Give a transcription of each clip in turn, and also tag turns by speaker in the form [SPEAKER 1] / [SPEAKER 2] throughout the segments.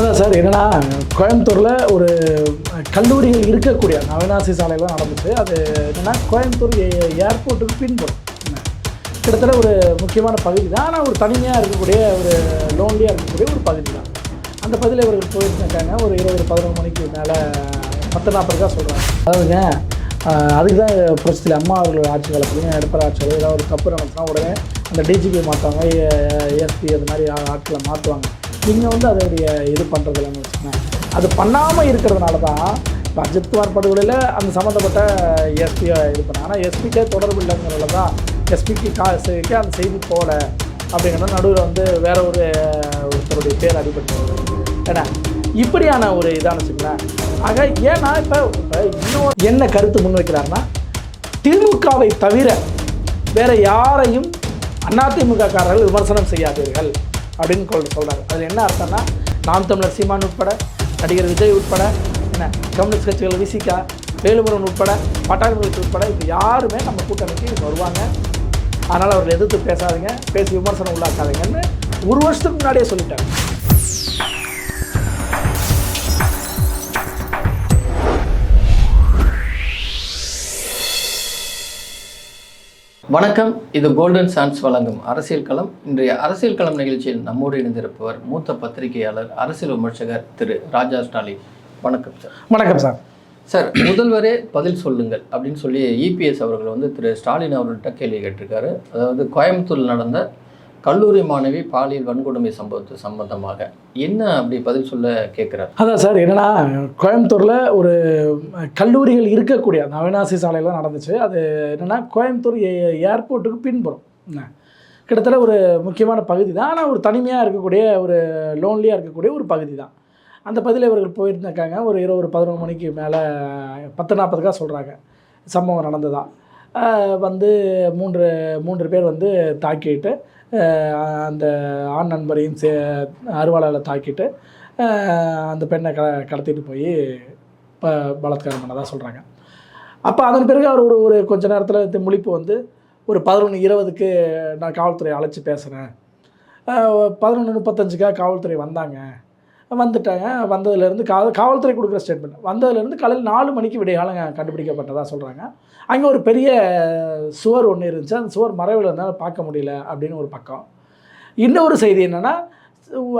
[SPEAKER 1] அதான் சார் என்னென்னா கோயம்புத்தூரில் ஒரு கல்லூரிகள் இருக்கக்கூடிய அவினாசி சாலையில் தான் நடந்துச்சு அது என்னன்னா கோயம்புத்தூர் ஏ- ஏர்போர்ட்டுக்கு பின்புறம். கிட்டத்தட்ட ஒரு முக்கியமான பகுதி தான். ஆனால் ஒரு தனிமையாக இருக்கக்கூடிய ஒரு லோன்லியாக இருக்கக்கூடிய ஒரு பகுதி தான். அந்த பகுதியில் இவர்கள் போயிருக்காங்க. ஒரு இருபது பதினொன்று மணிக்கு மேலே பத்து நாற்பது தான் சொல்கிறாங்க அதாவதுங்க அதுக்கு தான் பிரச்சனை அம்மா அவர்களோட ஆட்சி காலத்துலையும் எடப்பாடி ஆட்சி ஏதாவது ஒரு தப்பு நடந்துச்சுன்னா உடனே அந்த டிஜிபி மாற்றுவாங்க ஏஎஸ்பி அது மாதிரி ஆட்களை மாற்றுவாங்க நீங்கள் வந்து அதோடைய இது பண்ணுறதில்லன்னு வச்சுக்கோங்க. அது பண்ணாமல் இருக்கிறதுனால தான் இப்போ அஜித்குமார் படுகொலையில் அந்த சம்மந்தப்பட்ட எஸ்பியை இது பண்ணாங்க. ஆனால் எஸ்பிக்கே தொடர்பு இல்லைங்கிறதுல தான் எஸ்பிக்கு கா அந்த செய்தி போகல அப்படிங்கிறத நடுவில் வந்து வேற ஒரு ஒருத்தருடைய பேர் அடிபட்டு ஏன்னா இப்படியான ஒரு இதான வச்சுங்களேன் ஆக ஏன்னா இப்போ இப்போ இன்னும் என்ன கருத்து முன்வைக்கிறாருன்னா திமுகவை தவிர வேற யாரையும் அதிமுக காரர்கள் விமர்சனம் செய்யாதீர்கள். அப்படின்னு சொல்கிறாங்க அதில் என்ன அர்த்தம்னா நாம் தமிழர் சீமான் உட்பட நடிகர் விஜய் உட்பட என்ன கம்யூனிஸ்ட் கட்சிகள் விசிகா வேலுமுருகன் உட்பட பட்டாளர்களுக்கு உட்பட இப்போ யாருமே நம்ம கூட்டணிக்கு வருவாங்க. அதனால் அவர்கள் எதிர்த்து பேசாதீங்க பேசி விமர்சனம் உள்ளாக்காதீங்கன்னு ஒரு வருஷத்துக்கு முன்னாடியே சொல்லிட்டாங்க.
[SPEAKER 2] வணக்கம். இது கோல்டன் சான்ஸ் வழங்கும் அரசியல் களம். இன்றைய அரசியல் களம் நிகழ்ச்சியில் நம்மோடு இணைந்திருப்பவர் மூத்த பத்திரிகையாளர் அரசியல் விமர்சகர் திரு ராஜா ஸ்டாலின். வணக்கம் சார்
[SPEAKER 1] வணக்கம் சார்
[SPEAKER 2] சார் முதல்வரே பதில் சொல்லுங்கள் அப்படின்னு சொல்லி இபிஎஸ் அவர்கள் வந்து திரு ஸ்டாலின் அவர்கள்ட்ட கேள்வி கேட்டிருக்காரு. அதாவது கோயம்புத்தூரில் நடந்த கல்லூரி மாணவி பாலியல் வன்கொடுமை சம்பவத்து சம்பந்தமாக என்ன அப்படி பதில் சொல்ல கேட்குறாரு?
[SPEAKER 1] அதான் சார் என்னென்னா கோயம்புத்தூரில் ஒரு கல்லூரிகள் இருக்கக்கூடிய அந்த அவினாசி சாலையில் நடந்துச்சு. அது என்னென்னா கோயம்புத்தூர் ஏ- ஏர்போர்ட்டுக்கு பின்புறம். கிட்டத்தட்ட ஒரு முக்கியமான பகுதி தான் ஆனால் ஒரு தனிமையாக இருக்கக்கூடிய ஒரு லோன்லியாக இருக்கக்கூடிய ஒரு பகுதி தான் அந்த பகுதியில் இவர்கள் போயிருந்திருக்காங்க. ஒரு இருபது பதினொரு மணிக்கு மேலே பத்து நாற்பதுக்காக சொல்கிறாங்க சம்பவம் நடந்ததா. வந்து மூன்று மூன்று பேர் வந்து தாக்கிட்டு அந்த ஆண் நண்பரையும் சே அருவாளால் தாக்கிட்டு அந்த பெண்ணை க கடத்திட்டு போய் ப பலாத்காரம் பண்ணதாக சொல்கிறாங்க அப்போ அதன் பிறகு அவர் ஒரு ஒரு கொஞ்ச நேரத்தில் முழிப்பு வந்து ஒரு பதினொன்று இருபதுக்கு நான் காவல்துறை அழைச்சி பேசுகிறேன் பதினொன்று முப்பத்தஞ்சுக்காக காவல்துறை வந்தாங்க. வந்துட்டாங்க வந்ததுலேருந்து கா காவல்துறை கொடுக்குற ஸ்டேட்மெண்ட் வந்ததுலேருந்து காலையில் நாலு மணிக்கு விடையாளம் கண்டுபிடிக்கப்பட்டதாக சொல்கிறாங்க அங்கே ஒரு பெரிய சுவர் ஒன்று இருந்துச்சு. அந்த சுவர் மறைவில் இருந்தாலும் பார்க்க முடியல அப்படின்னு ஒரு பக்கம். இன்னொரு செய்தி என்னென்னா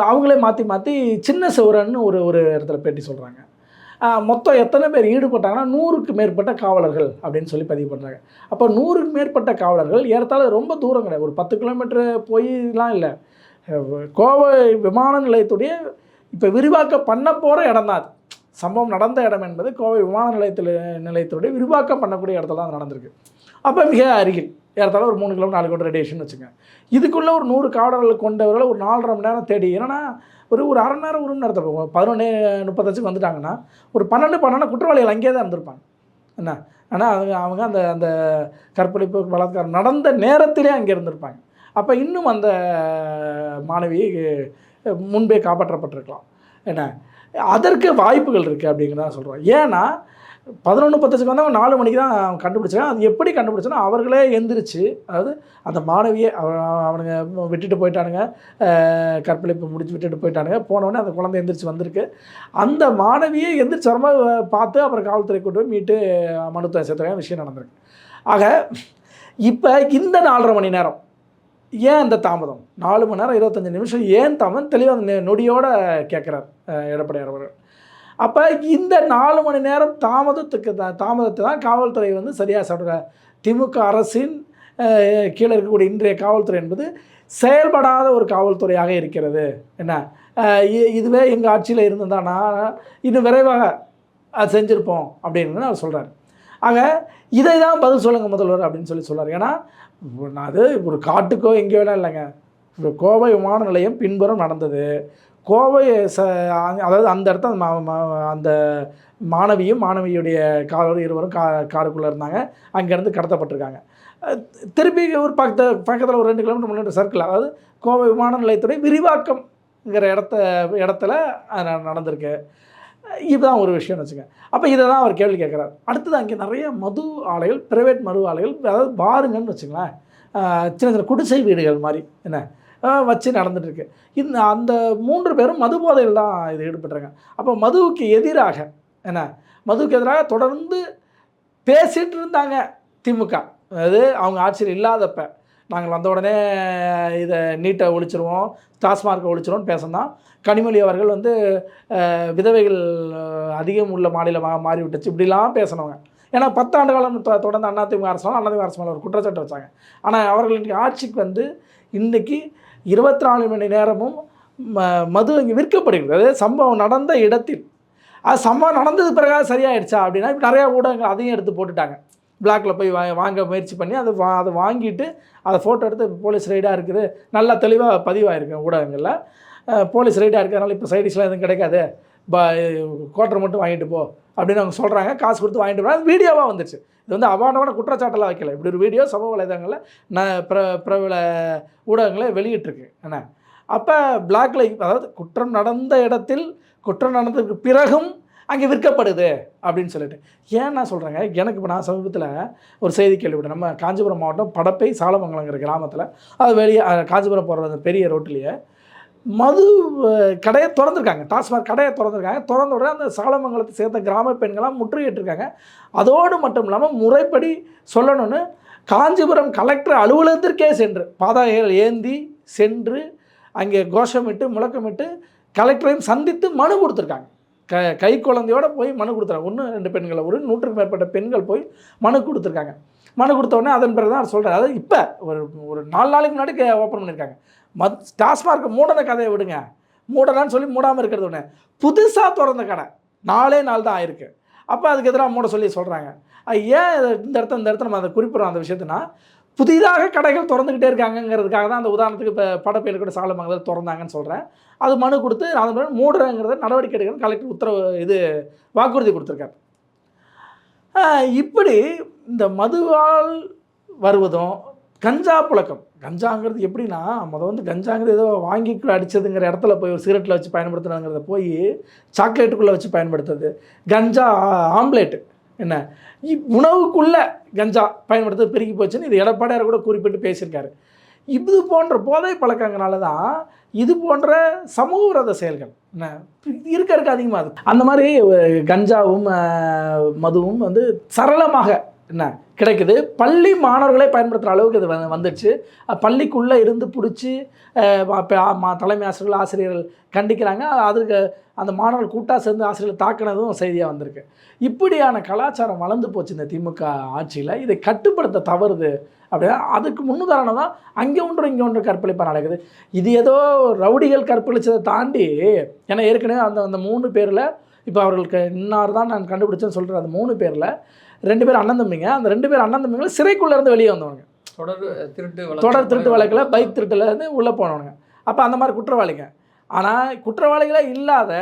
[SPEAKER 1] அவங்களே மாற்றி மாற்றி சின்ன சுவரன்னு ஒரு ஒரு இடத்துல பேட்டி சொல்கிறாங்க மொத்தம் எத்தனை பேர் ஈடுபட்டாங்கன்னா நூறுக்கு மேற்பட்ட காவலர்கள் அப்படின்னு சொல்லி பதிவு பண்ணுறாங்க அப்போ நூறுக்கு மேற்பட்ட காவலர்கள் ஏறத்தாழ ரொம்ப தூரம் கிடையாது. ஒரு பத்து கிலோமீட்டர் போயிலாம் இல்லை. கோவை விமான நிலையத்துடைய இப்போ விரிவாக்கம் பண்ண போகிற இடம் தான் அது. சம்பவம் நடந்த இடம் என்பது கோவை விமான நிலையத்தில் நிலையத்தோடய விரிவாக்கம் பண்ணக்கூடிய இடத்துல தான் நடந்திருக்கு. அப்போ மிக அருகில் ஏறத்தாழ ஒரு மூணு கிலோமீட்டர் நாலு கிலோமீட்டர் ரேடியேஷன் வச்சுங்க இதுக்குள்ளே ஒரு நூறு காவலர்கள் கொண்டவர்களை ஒரு நாலரை மணி நேரம் தேடி ஏன்னா ஒரு ஒரு அரை நேரம் ஒரு மணி நேரத்தை போகும் பதினொன்று முப்பத்தஞ்சுக்கு வந்துட்டாங்கன்னா ஒரு பன்னெண்டு பன்னெண்டு குற்றவாளிகள் அங்கேயே தான் இருந்திருப்பாங்க. என்ன? ஆனால் அவங்க அவங்க அந்த அந்த கற்பழிப்பு பலாத்காரம் நடந்த நேரத்திலே அங்கே இருந்திருப்பாங்க. அப்போ இன்னும் அந்த மாணவி முன்பே காப்பாற்றப்பட்டிருக்கலாம். என்ன? அதற்கு வாய்ப்புகள் இருக்குது அப்படிங்கிறத சொல்கிறோம் ஏன்னா பதினொன்று பத்தச்சுக்கு வந்தவங்க நாலு மணிக்கு தான் கண்டுபிடிச்சாங்க. அது எப்படி கண்டுபிடிச்சோன்னா அவர்களே எந்திரிச்சு அதாவது அந்த மாணவியை அவ- அவனுங்க விட்டுட்டு போயிட்டானுங்க. கற்பழிப்பு முடிச்சு விட்டுட்டு போயிட்டானுங்க. போனவொடனே அந்த குழந்தை எந்திரிச்சு வந்திருக்கு. அந்த மாணவியை எந்திரிச்சு வரும்போது பார்த்து அப்புறம் காவல்துறை கொண்டு போய் மீட்டு மனுத்துவ சேர்த்துறாங்க விஷயம் நடந்திருக்கு. ஆக இப்போ இந்த நாலரை மணி நேரம் ஏன் அந்த தாமதம்? நாலு மணி நேரம் இருபத்தஞ்சி நிமிஷம் ஏன் தாமதம்? தெளிவாக அந்த நொடியோடு நொடியோட கேட்குறார் எடப்பாடியார் அவர்கள். அப்போ இந்த நாலு மணி நேரம் தாமதத்துக்கு தான் தாமதத்தை தான் காவல்துறை வந்து சரியாக சொல்கிற திமுக அரசின் கீழே இருக்கக்கூடிய இன்றைய காவல்துறை என்பது செயல்படாத ஒரு காவல்துறையாக இருக்கிறது. என்ன? இ- இதுவே எங்கள் ஆட்சியில் இருந்ததானா இன்னும் விரைவாக அது செஞ்சுருப்போம் அப்படின்னு அவர் சொல்கிறார் ஆக இதை தான் பதில் சொல்லுங்கள் முதல்வர் அப்படின்னு சொல்லி சொல்கிறார் ஏன்னா நான் அது ஒரு காட்டுக்கோ எங்கேயோ இல்லைங்க. இப்போ கோவை விமான நிலையம் பின்புறம் நடந்தது. கோவை ச அதாவது அந்த இடத்த அந்த மா- மா- அந்த மாணவியும் மாணவியுடைய காரோடு இருவரும் கா காருக்குள்ளே இருந்தாங்க. அங்கேருந்து கடத்தப்பட்டிருக்காங்க. திருப்பி ஒரு பக்கத்து பக்கத்தில் ஒரு ரெண்டு கிலோமீட்டர் முன்னாடி சர்க்கிள் அதாவது கோவை விமான நிலையத்துடைய விரிவாக்கம்ங்கிற இடத்த இடத்துல அது நடந்திருக்கு. இதுதான் ஒரு விஷயம்னு வச்சுங்க அப்போ இதை தான் அவர் கேள்வி கேட்குறாரு. அடுத்தது அங்கே நிறைய மது ஆலைகள் பிரைவேட் மது ஆலைகள் அதாவது பாருங்கன்னு வச்சுங்களேன் சின்ன சின்ன குடிசை வீடுகள் மாதிரி என்ன? வச்சு நடந்துட்டுருக்கு. இந்த அந்த மூன்று பேரும் மது போதையில் தான் இது ஈடுபட்டுறாங்க. அப்போ மதுவுக்கு எதிராக என்ன? மதுவுக்கு எதிராக தொடர்ந்து பேசிகிட்டு இருந்தாங்க திமுக அதாவது அவங்க ஆட்சியில் இல்லாதப்ப நாங்கள் வந்த உடனே இதை நீட்டை ஒழிச்சிருவோம் டாஸ்மார்க்கை ஒழிச்சிருவோம் பேசணும் கனிமொழி அவர்கள் வந்து விதவைகள் அதிகம் உள்ள மாநிலமாக மாறிவிட்டுச்சு. இப்படிலாம் பேசினவங்க. ஏன்னா பத்தாண்டு காலம் தொ- தொடர்ந்து அதிமுக அரசு அதிமுக அரசு மேலே ஒரு குற்றச்சாட்டு வச்சாங்க. ஆனால் அவர்களுடைய ஆட்சிக்கு வந்து இன்றைக்கி இருபத்தி நாலு மணி நேரமும் ம மது இங்கே விற்கப்படுகிறது. அதாவது சம்பவம் நடந்த இடத்தில். அது சம்பவம் நடந்தது பிறகு சரியாயிடுச்சா அப்படின்னா இப்போ நிறையா ஊடகங்கள் அதையும் எடுத்து போட்டுட்டாங்க. பிளாக்ல போய் வா வாங்க முயற்சி பண்ணி அதை வா அதை வாங்கிட்டு அதை ஃபோட்டோ எடுத்து போலீஸ் ரைடாக இருக்குது. நல்லா தெளிவாக பதிவாயிருக்கு ஊடகங்களில். போலீஸ் ரைடாக இருக்கிறதுனால இப்போ சைடிஷ்லாம் எதுவும் கிடைக்காது? ப கோட்டர் மட்டும் வாங்கிட்டு போ அப்படின்னு அவங்க சொல்கிறாங்க காசு கொடுத்து வாங்கிட்டு போகிறாங்க அது வீடியோவாக வந்துச்சு இது வந்து அபாண்டமான குற்றச்சாட்டெல்லாம் வைக்கல. இப்படி ஒரு வீடியோ சமூக வலைதளங்களில் ந பிர பிரபல ஊடகங்களை வெளியிட்டிருக்கு. என்ன? அப்போ பிளாக்ல அதாவது குற்றம் நடந்த இடத்தில் குற்றம் நடந்ததுக்கு பிறகும் அங்கே விற்கப்படுது அப்படின்னு சொல்லிட்டு. ஏன் நான் சொல்கிறேங்க எனக்கு இப்போ நான் சமீபத்தில் ஒரு செய்தி கேள்விப்பட்டேன். நம்ம காஞ்சிபுரம் மாவட்டம் படப்பை சாலமங்கலங்கிற கிராமத்தில் அது வெளியே காஞ்சிபுரம் போகிற அந்த பெரிய ரோட்டிலேயே மது கடையை திறந்துருக்காங்க. டாஸ்மாக் கடையை திறந்துருக்காங்க. திறந்த உடனே அந்த சாலமங்கலத்தை சேர்ந்த கிராம பெண்களாம் முற்றுகையிட்டிருக்காங்க. அதோடு மட்டும் இல்லாமல் முறைப்படி சொல்லணும்னு காஞ்சிபுரம் கலெக்டர் அலுவலகத்திற்கே சென்று பாதாகைகள் ஏந்தி சென்று அங்கே கோஷமிட்டு முழக்கமிட்டு கலெக்டரையும் சந்தித்து மனு கொடுத்துருக்காங்க. க கை குழந்தையோட போய் மனு கொடுத்துறாங்க. ஒன்று ரெண்டு பெண்களை ஒரு நூற்றுக்கு மேற்பட்ட பெண்கள் போய் மனு கொடுத்துருக்காங்க. மனு கொடுத்தோடனே அதன் பிறகு தான் சொல்கிறேன் அதாவது இப்போ ஒரு ஒரு நாலு நாளைக்கு முன்னாடி ஓப்பன் பண்ணியிருக்காங்க. மத் டாஸ்மார்க் மூடன கதையை விடுங்க. மூடலான்னு சொல்லி மூடாமல் இருக்கிறது ஒன்று புதுசாக திறந்த கடை. நாலே நாள் தான் ஆயிருக்கு. அப்போ அதுக்கு எதிராக மூட சொல்லி சொல்கிறாங்க ஏன் இந்த இடத்த இந்த இடத்துல நம்ம அதை குறிப்பிட்றோம் அந்த விஷயத்தினா புதிதாக கடைகள் திறந்துக்கிட்டே இருக்காங்கங்கிறதுக்காக தான் அந்த உதாரணத்துக்கு இப்போ படப்பெயர் கூட சாலமங்கலத்தில் திறந்தாங்கன்னு சொல்கிறேன் அது மனு கொடுத்து அதன் பிறகு மூடுறங்கிறத நடவடிக்கை எடுக்கணும் கலெக்டர் உத்தரவு இது வாக்குறுதி கொடுத்துருக்காரு. இப்படி இந்த மதுவால் வருவதும் கஞ்சா புழக்கம். கஞ்சாங்கிறது எப்படின்னா மொதல் வந்து கஞ்சாங்கிறது ஏதோ வாங்கி அடிச்சதுங்கிற இடத்துல போய் ஒரு சிகரெட்டில் வச்சு பயன்படுத்துனாங்கிறத போய் சாக்லேட்டுக்குள்ளே வச்சு பயன்படுத்துறது. கஞ்சா ஆம்லேட்டு. என்ன? உணவுக்குள்ளே கஞ்சா பயன்படுத்துறது பெருகி போச்சுன்னு இது எடப்பாடியார் கூட குறிப்பிட்டு பேசியிருக்காரு. இது போன்ற போதை பழக்கங்களால தான் இது போன்ற சமூக விரத செயல்கள் என்ன? இருக்க இருக்க அதிகமாக அந்த மாதிரி கஞ்சாவும் மதுவும் வந்து சரளமாக என்ன? கிடைக்குது. பள்ளி மாணவர்களே பயன்படுத்துகிற அளவுக்கு இது வந்து- வந்துடுச்சு. பள்ளிக்குள்ளே இருந்து பிடிச்சி தலைமை ஆசிரியர்கள் ஆசிரியர்கள் கண்டிக்கிறாங்க. அதுக்கு அந்த மாணவர்கள் கூட்டாக சேர்ந்து ஆசிரியர்கள் தாக்குனதும் செய்தியாக வந்திருக்கு. இப்படியான கலாச்சாரம் வளர்ந்து போச்சு இந்த திமுக ஆட்சியில். இதை கட்டுப்படுத்த தவறுது அப்படின்னா அதுக்கு முன்னுதாரணம் தான் அங்கே ஒன்று இங்கே ஒன்று கற்பழிப்பாக நடக்குது. இது ஏதோ ரவுடிகள் கற்பழிச்சதை தாண்டி ஏன்னா ஏற்கனவே அந்த அந்த மூணு பேரில் இப்போ அவர்களுக்கு இன்னார் தான் நான் கண்டுபிடிச்சேன்னு சொல்கிற அந்த மூணு பேரில் ரெண்டு பேர் அண்ணன் தம்பிங்க. அந்த ரெண்டு பேர் அண்ணன் தம்பிங்களும் சிறைக்குள்ளே இருந்து வெளியே வந்தவங்க.
[SPEAKER 2] தொடர் திருட்டு
[SPEAKER 1] தொடர் திருட்டு வழக்கில் பைக் திருட்டுல இருந்து உள்ளே போனவனுங்க அப்போ அந்த மாதிரி குற்றவாளிங்க. ஆனால் குற்றவாளிகளே இல்லாத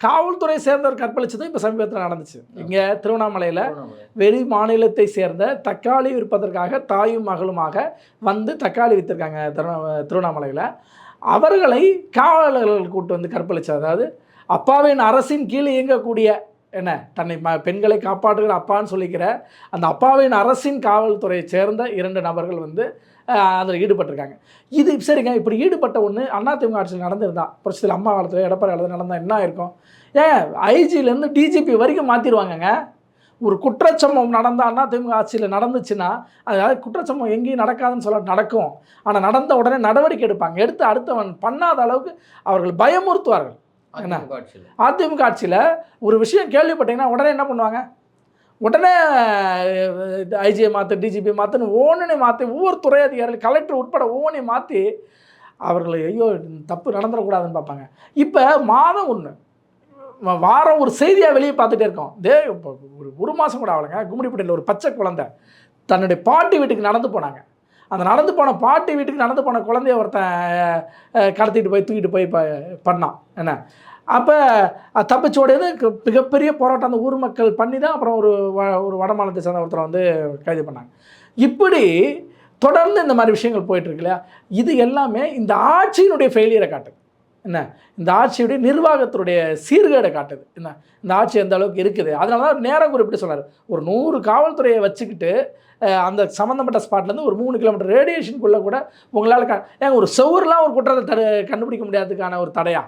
[SPEAKER 1] காவல்துறை சேர்ந்தவர் கற்பழிச்சதும் இப்போ சமீபத்தில் நடந்துச்சு. இங்கே திருவண்ணாமலையில்
[SPEAKER 2] திருவண்ணாமலை.
[SPEAKER 1] வெளி மாநிலத்தை சேர்ந்த தக்காளி விற்பதற்காக தாயும் மகளுமாக வந்து தக்காளி விற்றுருக்காங்க திருவண்ணா திருவண்ணாமலையில். அவர்களை காவலர்கள் கூட்டு வந்து கற்பழிச்சது அதாவது அப்பாவின் அரசின் கீழ் இயங்கக்கூடிய என்ன தன்னை ம பெண்களை காப்பாற்றுகிற அப்பான்னு சொல்லிக்கிற அந்த அப்பாவின் அரசின் காவல்துறையை சேர்ந்த இரண்டு நபர்கள் வந்து அதில் ஈடுபட்டிருக்காங்க. இது சரிங்க இப்படி ஈடுபட்ட ஒன்று அதிமுக ஆட்சியில் நடந்திருந்தா புரட்சியில் அம்மா காலத்தில் எடப்பாடி காலத்தில் நடந்தால் என்ன இருக்கும் ஏன் ஐஜிலேருந்து டிஜிபி வரைக்கும் மாற்றிடுவாங்கங்க ஒரு குற்றச்சம்பவம் நடந்தால் திமுக ஆட்சியில் நடந்துச்சுன்னா அதாவது குற்றச்சம்பவம் எங்கேயும் நடக்காதுன்னு சொல்ல நடக்கும். ஆனால் நடந்த உடனே நடவடிக்கை எடுப்பாங்க. எடுத்து அடுத்தவன் பண்ணாத அளவுக்கு அவர்கள் பயமுறுத்துவார்கள். என்ன?
[SPEAKER 2] அதிமுக ஆட்சியில்.
[SPEAKER 1] ஒரு விஷயம் கேள்விப்பட்டீங்கன்னா உடனே என்ன பண்ணுவாங்க? உடனே ஐஜியை மாற்று டிஜிபி மாற்றுன்னு ஒவ்வொன்றையும் மாற்றி ஒவ்வொரு துறை அதிகாரிகள் கலெக்டர் உட்பட ஒவ்வொன்றையும் மாற்றி அவர்களை ஐயோ தப்பு நடந்துடக்கூடாதுன்னு பார்ப்பாங்க. இப்போ மாதம் ஒன்று வாரம் ஒரு செய்தியாக வெளியே பார்த்துட்டே இருக்கோம். தே ஒரு ஒரு மாதம் கூட ஆகலைங்க. கும்மிடிப்பட்டியில் ஒரு பச்சை குழந்தை தன்னுடைய பாட்டி வீட்டுக்கு நடந்து போனாங்க. அந்த நடந்து போன பாட்டி வீட்டுக்கு நடந்து போன குழந்தைய ஒருத்தன் கடத்திட்டு போய் தூக்கிட்டு போய் ப பண்ணான். என்ன? அப்போ தப்பிச்சோடயது மிகப்பெரிய போராட்டம் அந்த ஊர் மக்கள் பண்ணி தான் அப்புறம் ஒரு வ- ஒரு வடமாநிலத்தை சேர்ந்த ஒருத்தரை வந்து கைது பண்ணாங்க. இப்படி தொடர்ந்து இந்த மாதிரி விஷயங்கள் போயிட்டுருக்கு இல்லையா? இது எல்லாமே இந்த ஆட்சியினுடைய ஃபெயிலியரை காட்டுது. என்ன? இந்த ஆட்சியுடைய நிர்வாகத்தினுடைய சீர்கேடை காட்டுது. என்ன? இந்த ஆட்சி எந்த அளவுக்கு இருக்குது? அதனால தான் நேரம் குறிப்பிட்டு சொன்னார். ஒரு நூறு காவல்துறையை வச்சுக்கிட்டு அந்த சம்மந்தப்பட்ட ஸ்பாட்லேருந்து ஒரு மூணு கிலோமீட்டர் ரேடியேஷனுக்குள்ளே கூட உங்களால் க ஏங்க ஒரு செவ்வறுலாம் ஒரு குற்றத்தை தடு கண்டுபிடிக்க முடியாததுக்கான ஒரு தடையா?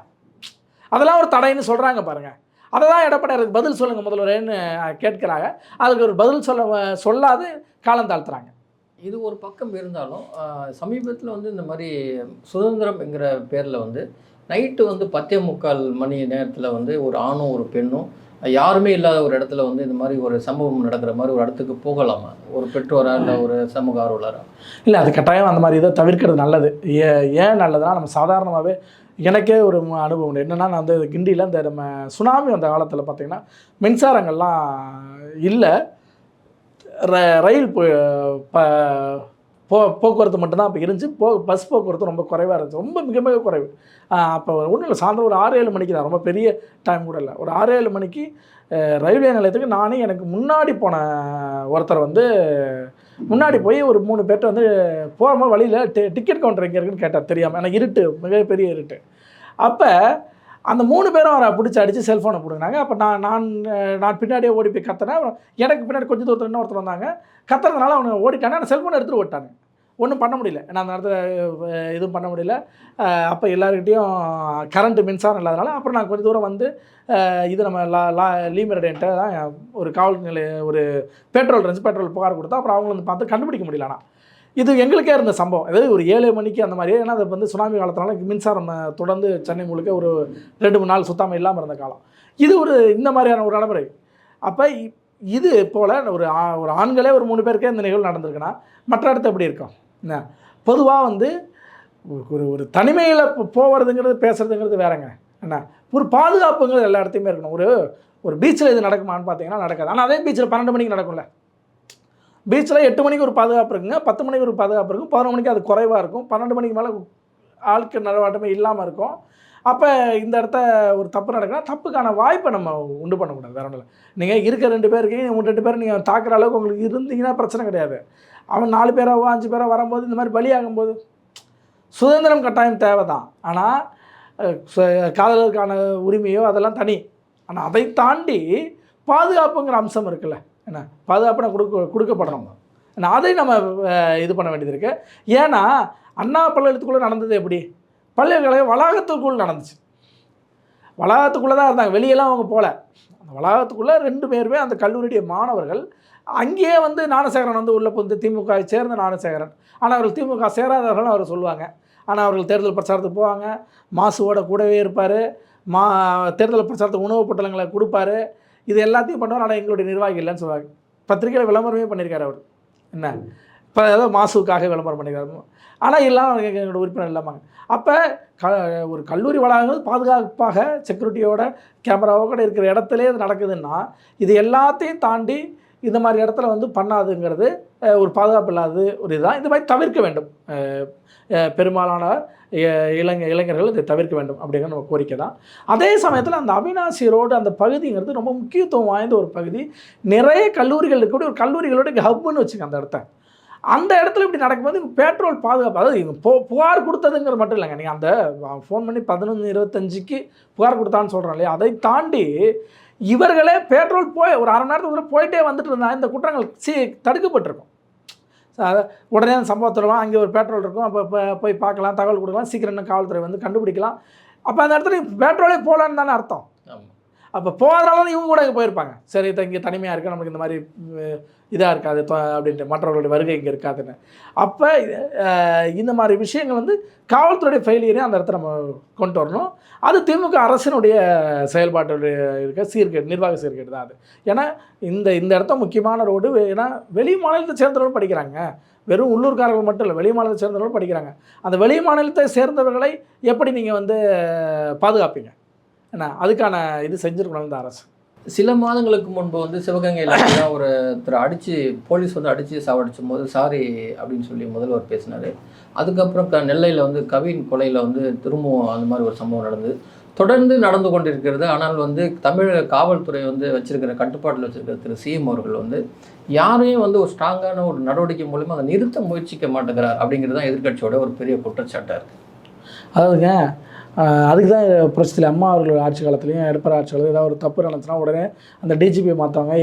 [SPEAKER 1] அதெல்லாம் ஒரு தடைன்னு சொல்கிறாங்க பாருங்கள் அதை தான் எடப்பாடியாருக்கு பதில் சொல்லுங்கள் முதல்வரேன்னு கேட்குறாங்க. அதுக்கு ஒரு பதில் சொல்ல சொல்லாது காலம் தாழ்த்துறாங்க.
[SPEAKER 2] இது ஒரு பக்கம் இருந்தாலும் சமீபத்தில் வந்து இந்த மாதிரி சுதந்திரம் என்கிற பேரில் வந்து நைட்டு வந்து பத்தே முக்கால் மணி நேரத்தில் வந்து ஒரு ஆணும் ஒரு பெண்ணும் யாருமே இல்லாத ஒரு இடத்துல வந்து இந்த மாதிரி ஒரு சம்பவம் நடக்கிற மாதிரி ஒரு இடத்துக்கு போகலாமா? ஒரு பெற்றோரா இல்லை ஒரு சமூக ஆர்வலரா?
[SPEAKER 1] இல்லை அது கட்டாயம் அந்த மாதிரி இதை தவிர்க்கிறது நல்லது. ஏ ஏன் நல்லதுன்னா நம்ம சாதாரணமாகவே எனக்கே ஒரு அனுபவம் உண்டு. என்னென்னா நான் வந்து கிண்டியில் இந்த நம்ம சுனாமி வந்த காலத்தில் பார்த்தீங்கன்னா மின்சாரங்கள்லாம் இல்லை. ர- ரயில் போ போ போக்குவரத்து மட்டும்தான் அப்போ இருந்துச்சு. போ பஸ் போக்குவரத்து ரொம்ப குறைவாக இருந்துச்சு. ரொம்ப மிக மிக குறைவு. அப்போ ஒன்றும் இல்லை. சாயந்தரம் ஒரு ஆறு ஏழு மணிக்கு தான். ரொம்ப பெரிய டைம் கூட இல்லை. ஒரு ஆறு ஏழு மணிக்கு ரயில்வே நிலையத்துக்கு நானே எனக்கு முன்னாடி போன ஒருத்தர் வந்து முன்னாடி போய் ஒரு மூணு பேர்ட்ட வந்து போகிற வழியில் டி டிக்கெட் கவுண்டர் எங்கே இருக்குன்னு கேட்டார் தெரியாமல் எனக்கு இருட்டு மிகப்பெரிய இருட்டு. அப்போ அந்த மூணு பேரும் அவரை பிடிச்சி அடித்து செல்ஃபோனை பிடுங்கினாங்க. அப்போ நான் நான் நான் பின்னாடியே ஓடி போய் கத்துனேன் அப்புறம் எனக்கு பின்னாடி கொஞ்சம் தூரத்தில் இன்னும் ஒருத்தர் வந்தாங்க. கத்துறதுனால அவனை ஓடிட்டானே அந்த செல்ஃபோனை எடுத்துகிட்டு ஓட்டானு ஒன்றும் பண்ண முடியல. நான் அந்த நேரத்தில் எதுவும் பண்ண முடியல. அப்போ எல்லாருக்கிட்டேயும் கரண்ட்டு மின்சாரம் இல்லாதனால அப்புறம் நான் கொஞ்சம் தூரம் வந்து இது நம்ம லா லா லீமரடேன்ட்ட தான் ஒரு காவல் நிலைய ஒரு பெட்ரோல் இருந்துச்சு பெட்ரோல் புகார் கொடுத்தா அப்புறம் அவங்க வந்து பார்த்து கண்டுபிடிக்க முடியலண்ணா ஆனால் இது எங்களுக்கே இருந்த சம்பவம். அதாவது ஒரு ஏழு மணிக்கு அந்த மாதிரி. ஏன்னா அது வந்து சுனாமி காலத்தினால மின்சாரம் தொடர்ந்து சென்னை முழுக்க ஒரு ரெண்டு மூணு நாள் சுத்தாமல் இல்லாமல் இருந்த காலம். இது ஒரு இந்த மாதிரியான ஒரு நடைமுறை. அப்போ இது போல் ஒரு ஆ- ஒரு ஆண்களே ஒரு மூணு பேருக்கே இந்த நிகழ்வு நடந்திருக்குன்னா மற்ற இடத்த எப்படி இருக்கும்? என்ன? பொதுவாக வந்து ஒரு ஒரு தனிமையில் போகிறதுங்கிறது பேசுறதுங்கிறது வேறங்க. என்ன? ஒரு பாதுகாப்புங்கிறது எல்லா இடத்தையுமே இருக்கணும். ஒரு ஒரு பீச்சில் இது நடக்குமான்னு பார்த்தீங்கன்னா நடக்காது. ஆனால் அதே பீச்சில் பன்னெண்டு மணிக்கு நடக்கும்ல. பீச்சில் எட்டு மணிக்கு ஒரு பாதுகாப்பு இருக்குங்க. பத்து மணிக்கு ஒரு பாதுகாப்பு இருக்கும். பதினொரு மணிக்கு அது குறைவாக இருக்கும். பன்னெண்டு மணிக்கு மேலே ஆட்கள் நடவாட்டமே இல்லாமல் இருக்கும். அப்போ இந்த இடத்த ஒரு தப்பு நடக்குன்னா தப்புக்கான வாய்ப்பை நம்ம உண்டு பண்ணக்கூடாது வேற ஒன்றும் இல்லை. நீங்கள் இருக்க ரெண்டு பேருக்கு உங்கள் ரெண்டு பேரும் நீங்கள் தாக்குற அளவுக்கு உங்களுக்கு இருந்தீங்கன்னா பிரச்சனை கிடையாது. அவன் நாலு பேராவோ அஞ்சு பேரோ வரும்போது இந்த மாதிரி பலியாகும்போது சுதந்திரம் கட்டாயம் தேவை தான் ஆனால் காதலருக்கான உரிமையோ அதெல்லாம் தனி. ஆனால் அதை தாண்டி பாதுகாப்புங்கிற அம்சம் இருக்குல்ல. என்ன? பாதுகாப்பு கொடுக்க கொடுக்கப்படணும். நான் அதை நம்ம இது பண்ண வேண்டியது இருக்குது ஏன்னா அண்ணா பல்கலைக்கழகத்துக்குள்ளே நடந்தது எப்படி? பல்கலைக்கழக வளாகத்துக்குள் நடந்துச்சு. வளாகத்துக்குள்ளே தான் இருந்தாங்க. வெளியெல்லாம் அவங்க போகல அந்த வளாகத்துக்குள்ளே ரெண்டு பேருமே அந்த கல்லூரியுடைய மாணவர்கள் அங்கேயே வந்து ஞானசேகரன் வந்து உள்ளே வந்து திமுக சேர்ந்த ஞானசேகரன். ஆனால் அவர்கள் திமுக சேராதவர்கள் அவர் சொல்லுவாங்க. ஆனால் அவர்கள் தேர்தல் பிரச்சாரத்துக்கு போவாங்க. மாசுவோட கூடவே இருப்பார். மா தேர்தல் பிரச்சாரத்துக்கு உணவுப் பொட்டலங்களை கொடுப்பாரு. இது எல்லாத்தையும் பண்ணுவார் ஆனால் எங்களுடைய நிர்வாகி இல்லைன்னு சொல்லுவாங்க. பத்திரிக்கையில் விளம்பரமே பண்ணியிருக்காரு அவர். என்ன? இப்போ ஏதோ மாசுக்காக விளம்பரம் பண்ணியிருக்காரு. ஆனால் இல்லாமல் எங்களோட உறுப்பினர் இல்லாமாங்க அப்போ க ஒரு கல்லூரி வளாகங்கள் பாதுகாப்பாக செக்யூரிட்டியோட கேமராவோட இருக்கிற இடத்துலே இது நடக்குதுன்னா இது எல்லாத்தையும் தாண்டி இந்த மாதிரி இடத்துல வந்து பண்ணாதுங்கிறது ஒரு பாதுகாப்பு இல்லாதது ஒரு இதுதான். இந்த மாதிரி தவிர்க்க வேண்டும். பெரும்பாலான இளைஞ இளைஞர்கள் இதை தவிர்க்க வேண்டும் அப்படிங்கிற நம்ம கோரிக்கை தான். அதே சமயத்தில் அந்த அவினாசி ரோடு அந்த பகுதிங்கிறது ரொம்ப முக்கியத்துவம் வாய்ந்த ஒரு பகுதி. நிறைய கல்லூரிகள் இருக்கக்கூடிய ஒரு கல்லூரிகளோட ஹப்னு வச்சுங்க அந்த இடத்த. அந்த இடத்துல இப்படி நடக்கும்போது பெட்ரோல் பாதுகாப்பு அதாவது இவங்க போ புகார் கொடுத்ததுங்கிறது மட்டும் இல்லைங்க. நீங்கள் அந்த ஃபோன் பண்ணி பதினொன்று இருபத்தஞ்சிக்கு புகார் கொடுத்தான்னு சொல்கிறோம் இல்லையா? அதை தாண்டி இவர்களே பெட்ரோல் போய் ஒரு அரை மணி நேரத்துக்குள்ள போயிட்டே வந்துட்டு இருந்தால் இந்த குற்றங்கள் சி தடுக்கப்பட்டிருக்கும். உடனே அந்த சம்பவத்தில் அங்கே ஒரு பெட்ரோல் இருக்கும். அப்போ இப்போ போய் பார்க்கலாம் தகவல் கொடுக்கலாம். சீக்கிரம் காவல்துறை வந்து கண்டுபிடிக்கலாம். அப்போ அந்த இடத்துல பெட்ரோலே போகலான்னு தானே அர்த்தம். அப்போ போகிறதால இவங்க கூட இங்கே போயிருப்பாங்க. சரி இப்போ இங்கே தனிமையாக இருக்குது நமக்கு இந்த மாதிரி இதாக இருக்காது அப்படின்ட்டு மற்றவர்களுடைய வருகை இங்கே இருக்காதுன்னு. அப்போ இந்த மாதிரி விஷயங்கள் வந்து காவல்துறையுடைய ஃபெயிலியரே அந்த இடத்துல நம்ம கொண்டு வரணும். அது திமுக அரசினுடைய செயல்பாட்டுடைய இருக்க சீர்கேடு நிர்வாக சீர்கேடு தான் அது. ஏன்னா இந்த இந்த இடத்த முக்கியமான ரோடு ஏன்னா வெளி மாநிலத்தை சேர்ந்தவர்கள் படிக்கிறாங்க. வெறும் உள்ளூர்காரர்கள் மட்டும் இல்லை வெளி மாநிலத்தை சேர்ந்தவர்களும் படிக்கிறாங்க. அந்த வெளி மாநிலத்தை சேர்ந்தவர்களை எப்படி நீங்கள் வந்து பாதுகாப்பீங்க? என்ன அதுக்கான இது செஞ்சுருக்கணும் இந்த அரசு.
[SPEAKER 2] சில மாதங்களுக்கு முன்பு வந்து சிவகங்கையில் ஒரு திரு அடித்து போலீஸ் வந்து அடித்து சாவடிச்சும் போது சாரி அப்படின்னு சொல்லி முதல்வர் பேசினார். அதுக்கப்புறம் க நெல்லையில் வந்து கவின் கொலையில் வந்து திரும்பவும் அந்த மாதிரி ஒரு சம்பவம் நடந்தது. தொடர்ந்து நடந்து கொண்டிருக்கிறது. ஆனால் வந்து தமிழக காவல்துறை வந்து வச்சிருக்கிற கட்டுப்பாட்டில் வச்சிருக்கிற திரு சிஎம் அவர்கள் வந்து யாரையும் வந்து ஒரு ஸ்ட்ராங்கான ஒரு நடவடிக்கை மூலிமா அதை நிறுத்த முயற்சிக்க மாட்டேங்கிறார் அப்படிங்கிறது தான் எதிர்க்கட்சியோட ஒரு பெரிய குற்றச்சாட்டாக இருக்குது
[SPEAKER 1] அதாவதுங்க அதுக்கு தான் புரட்சித்தில் அம்மா அவர்கள் ஆட்சி காலத்துலேயும் எடப்பாடி ஆட்சி காலத்தில் ஏதாவது ஒரு தப்பு நடந்துச்சுன்னா உடனே அந்த டிஜிபியை மாற்றுவாங்க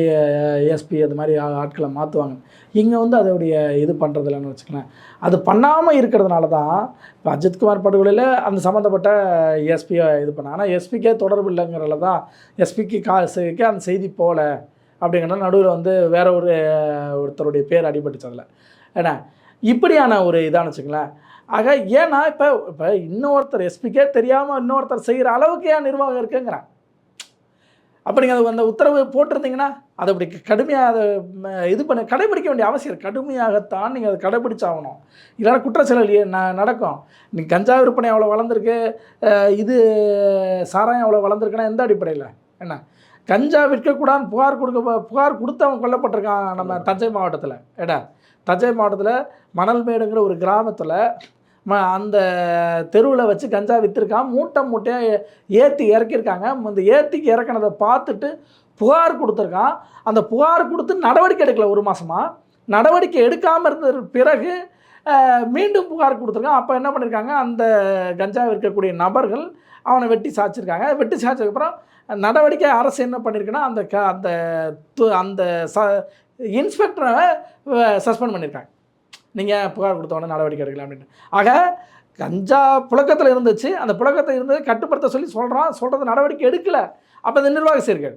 [SPEAKER 1] ஏஎஸ்பி அது மாதிரி ஆட்களை மாற்றுவாங்க இங்கே வந்து அதோடைய இது பண்ணுறதில்லன்னு வச்சுக்கலாம் அது பண்ணாமல் இருக்கிறதுனால தான் இப்போ அஜித்குமார் படுகொலையில் அந்த சம்மந்தப்பட்ட எஸ்பியை இது பண்ணாங்க. ஆனால் எஸ்பிக்கே தொடர்பு இல்லைங்கிறதுல தான் எஸ்பிக்கு காசுக்கே அந்த செய்தி போகல அப்படிங்கிறனால நடுவில் வந்து வேற ஒரு ஒருத்தருடைய பேர் அடிபட்டுச்சு அதில். ஏன்னா இப்படியான ஒரு இதான்னு வச்சுங்களேன் ஆக ஏன்னா இப்போ இப்போ இன்னொருத்தர் எஸ்பிக்கே தெரியாமல் இன்னொருத்தர் செய்கிற அளவுக்கு ஏன் நிர்வாகம் இருக்குங்கிறேன். அப்போ நீங்கள் அது அந்த உத்தரவு போட்டிருந்தீங்கன்னா அதை அப்படி கடுமையாக அதை இது பண்ண கடைபிடிக்க வேண்டிய அவசியம். கடுமையாகத்தான் நீங்கள் அதை கடைபிடிச்சாகணும். இல்லைன்னா குற்றச்செயல் ந- நடக்கும். நீ கஞ்சா விற்பனை எவ்வளோ வளர்ந்துருக்கு? இது சாராயம் எவ்வளோ வளர்ந்துருக்குன்னா எந்த அடிப்படையில்? என்ன? கஞ்சா விற்கக்கூடாதுன்னு புகார் கொடுக்க புகார் கொடுத்தவன் கொல்லப்பட்டிருக்கான் நம்ம தஞ்சை மாவட்டத்தில். ஏடா? தஞ்சை மாவட்டத்தில் மணல்மேடுங்கிற ஒரு கிராமத்தில் ம அந்த தெருவில் வச்சு கஞ்சா விற்றுருக்கான் மூட்டை மூட்டையாக ஏற்றி இறக்கியிருக்காங்க. அந்த ஏற்றிக்கு இறக்குனதை பார்த்துட்டு புகார் கொடுத்துருக்கான். அந்த புகார் கொடுத்து நடவடிக்கை எடுக்கல ஒரு மாதமாக நடவடிக்கை எடுக்காமல் இருந்த பிறகு மீண்டும் புகார் கொடுத்துருக்கான். அப்போ என்ன பண்ணியிருக்காங்க அந்த கஞ்சா விற்கக்கூடிய நபர்கள் அவனை வெட்டி சாய்ச்சிருக்காங்க. வெட்டி சாய்ச்சதுக்கப்புறம் நடவடிக்கை அரசு என்ன பண்ணியிருக்குன்னா அந்த க அந்த து- அந்த ச இன்ஸ்பெக்டரை சஸ்பெண்ட் பண்ணியிருக்காங்க. நீங்கள் புகார் கொடுத்தவொடனே நடவடிக்கை எடுக்கலாம் அப்படின்னு ஆக கஞ்சா புழக்கத்தில் இருந்துச்சு. அந்த புழக்கத்தில் இருந்தது கட்டுப்படுத்த சொல்லி சொல்கிறான் சொல்கிறது நடவடிக்கை எடுக்கல. அப்போ அந்த நிர்வாக சீர்கள்